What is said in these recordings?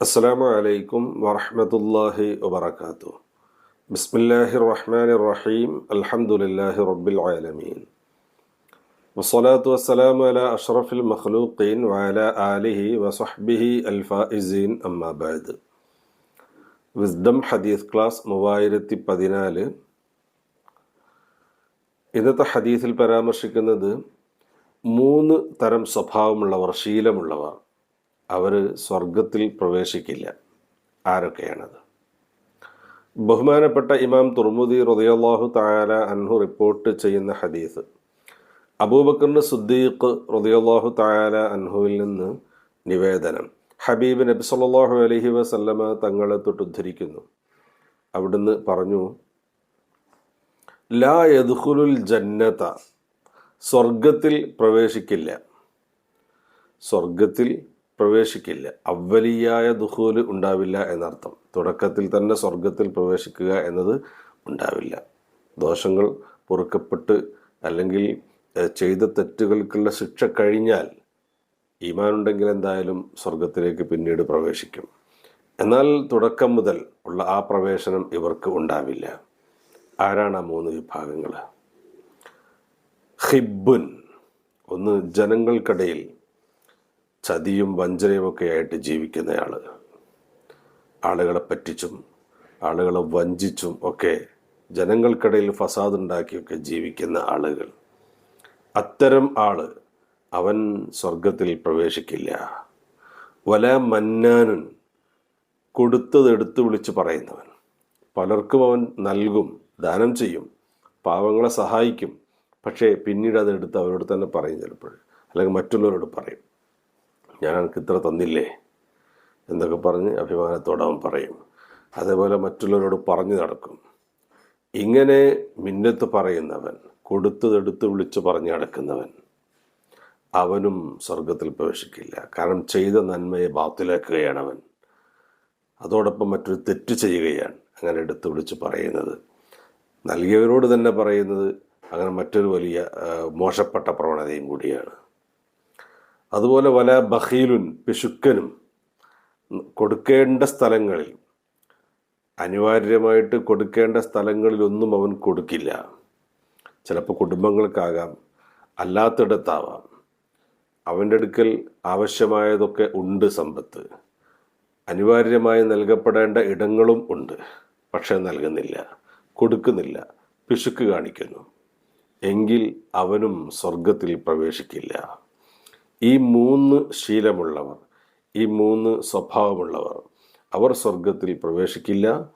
അസ്സാമു അലൈക്കും വറഹമത്തല്ലാഹി വബർക്കാത്തു ബിസ്മില്ലാഹി റഹ്മാൻ റഹീം അൽഹംദുലില്ലാഹി റബ്ബിൽ ആലമീൻ വസ്സലാത്തു വസ്സലാമു അല അഷ്റഫിൽ മഖ്ലൂഖീൻ വഅല ആലിഹി വസഹ്ബിഹി അൽ ഫായിസീൻ അമ്മാ ബഅദ് വിസ്ഡം ഹദീസ് ക്ലാസ് മൂവായിരത്തി പതിനാല് ഇന്നത്തെ ഹദീസിൽ പരാമർശിക്കുന്നത് മൂന്ന് തരം സ്വഭാവമുള്ളവർ ശീലമുള്ളവർ. അവർ സ്വർഗത്തിൽ പ്രവേശിക്കില്ല. ആരൊക്കെയാണത്? ബഹുമാനപ്പെട്ട ഇമാം തുർമുദി റതിയല്ലാഹു താല അൻഹു റിപ്പോർട്ട് ചെയ്യുന്ന ഹദീസ്. അബൂബക്കറിന് സുദ്ദീഖ് റതിയല്ലാഹു താല അൻഹുവിൽ നിന്ന് നിവേദനം. ഹബീബ് നബി സല്ലാഹു അലഹി വസല്ലമ തങ്ങളെ തൊട്ട് ഉദ്ധരിക്കുന്നു. അവിടുന്ന് പറഞ്ഞു ലാ യദ്ഖുലുൽ ജന്നത സ്വർഗത്തിൽ പ്രവേശിക്കില്ല. സ്വർഗത്തിൽ പ്രവേശിക്കില്ല. അവലിയായ ദുഹൂൽ ഉണ്ടാവില്ല എന്നർത്ഥം. തുടക്കത്തിൽ തന്നെ സ്വർഗത്തിൽ പ്രവേശിക്കുക എന്നത് ഉണ്ടാവില്ല. ദോഷങ്ങൾ പൊറുക്കപ്പെട്ട് അല്ലെങ്കിൽ ചെയ്ത തെറ്റുകൾക്കുള്ള ശിക്ഷ കഴിഞ്ഞാൽ ഈമാനുണ്ടെങ്കിൽ എന്തായാലും സ്വർഗത്തിലേക്ക് പിന്നീട് പ്രവേശിക്കും. എന്നാൽ തുടക്കം മുതൽ ഉള്ള ആ പ്രവേശനം ഇവർക്ക് ഉണ്ടാവില്ല. ആരാണ് ആ മൂന്ന് വിഭാഗങ്ങൾ ഹിബുൻ ഒന്ന് ജനങ്ങൾക്കിടയിൽ ചതിയും വഞ്ചനയും ഒക്കെ ആയിട്ട് ജീവിക്കുന്നയാൾ ആളുകളെ പറ്റിച്ചും ആളുകളെ വഞ്ചിച്ചും ഒക്കെ ജനങ്ങൾക്കിടയിൽ ഫസാദ് ഉണ്ടാക്കിയൊക്കെ ജീവിക്കുന്ന ആളുകൾ. അത്തരം ആൾ അവൻ സ്വർഗത്തിൽ പ്രവേശിക്കില്ല. വല മന്നാനുൻ കൊടുത്തത് എടുത്തു വിളിച്ച് പറയുന്നവൻ. പലർക്കും അവൻ നൽകും ദാനം ചെയ്യും പാവങ്ങളെ സഹായിക്കും പക്ഷേ പിന്നീട് അതെടുത്ത് അവരോട് തന്നെ പറയും ചിലപ്പോൾ. അല്ലെങ്കിൽ മറ്റുള്ളവരോട് പറയും. ഞാൻ എനിക്ക് ഇത്ര തന്നില്ലേ? എന്നൊക്കെ പറഞ്ഞ് അഭിമാനത്തോടെ അവൻ പറയും. അതേപോലെ മറ്റുള്ളവരോട് പറഞ്ഞു നടക്കും. ഇങ്ങനെ മിന്നത്ത് പറയുന്നവൻ കൊടുത്തതെടുത്ത് വിളിച്ച് പറഞ്ഞു നടക്കുന്നവൻ അവനും സ്വർഗത്തിൽ പ്രവേശിക്കില്ല. കാരണം ചെയ്ത നന്മയെ ബാത്തിലാക്കുകയാണ് അവൻ. അതോടൊപ്പം മറ്റൊരു തെറ്റ് ചെയ്യുകയാണ് അങ്ങനെ എടുത്ത് വിളിച്ച് പറയുന്നത്. നൽകിയവരോട് തന്നെ പറയുന്നത് അങ്ങനെ മറ്റൊരു വലിയ മോശപ്പെട്ട പ്രവണതയും കൂടിയാണ്. അതുപോലെ വല ബഹീലുൻ പിശുക്കനും കൊടുക്കേണ്ട സ്ഥലങ്ങളിൽ അനിവാര്യമായിട്ട് കൊടുക്കേണ്ട സ്ഥലങ്ങളിലൊന്നും അവൻ കൊടുക്കില്ല. ചിലപ്പോൾ കുടുംബങ്ങൾക്കാകാം അല്ലാത്തിടത്താവാം. അവന്റെ അടുക്കൽ ആവശ്യമായതൊക്കെ ഉണ്ട് സമ്പത്ത്. അനിവാര്യമായി നൽകപ്പെടേണ്ട ഇടങ്ങളും ഉണ്ട് പക്ഷേ നൽകുന്നില്ല കൊടുക്കുന്നില്ല പിശുക്ക് കാണിക്കുന്നു. എങ്കിൽ അവനും സ്വർഗത്തിൽ പ്രവേശിക്കില്ല. ഈ മൂന്ന് ശീലമുള്ളവർ ഈ മൂന്ന് സ്വഭാവമുള്ളവർ അവർ സ്വർഗത്തിൽ പ്രവേശിക്കില്ല.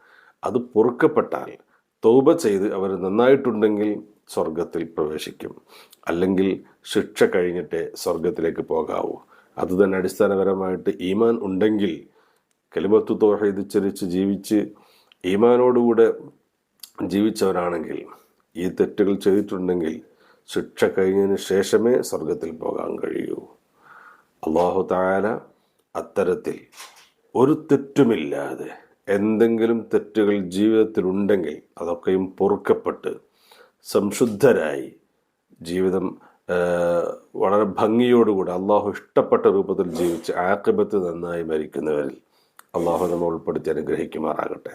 അത് പൊറുക്കപ്പെട്ടാൽ തൗബ ചെയ്ത് അവർ നന്നായിട്ടുണ്ടെങ്കിൽ സ്വർഗത്തിൽ പ്രവേശിക്കും. അല്ലെങ്കിൽ ശിക്ഷ കഴിഞ്ഞിട്ടേ സ്വർഗത്തിലേക്ക് പോകാവൂ. അതുതന്നെ അടിസ്ഥാനപരമായിട്ട് ഈമാൻ ഉണ്ടെങ്കിൽ കലിമത്തു തോഹീദ് ഇതിച്ചരിച്ച് ജീവിച്ച് ഈമാനോടുകൂടെ ജീവിച്ചവരാണെങ്കിൽ ഈ തെറ്റുകൾ ചെയ്തിട്ടുണ്ടെങ്കിൽ ശിക്ഷ കഴിഞ്ഞതിന് ശേഷമേ സ്വർഗത്തിൽ പോകാൻ കഴിയൂ. അള്ളാഹു താല അത്തരത്തിൽ ഒരു തെറ്റുമില്ലാതെ എന്തെങ്കിലും തെറ്റുകൾ ജീവിതത്തിൽ ഉണ്ടെങ്കിൽ അതൊക്കെയും പൊറുക്കപ്പെട്ട് സംശുദ്ധരായി ജീവിതം വളരെ ഭംഗിയോടുകൂടി അള്ളാഹു ഇഷ്ടപ്പെട്ട രൂപത്തിൽ ജീവിച്ച് ആക്രമത്തിൽ നന്നായി മരിക്കുന്നവരിൽ അള്ളാഹു നമ്മൾ ഉൾപ്പെടുത്തി അനുഗ്രഹിക്കുമാറാകട്ടെ.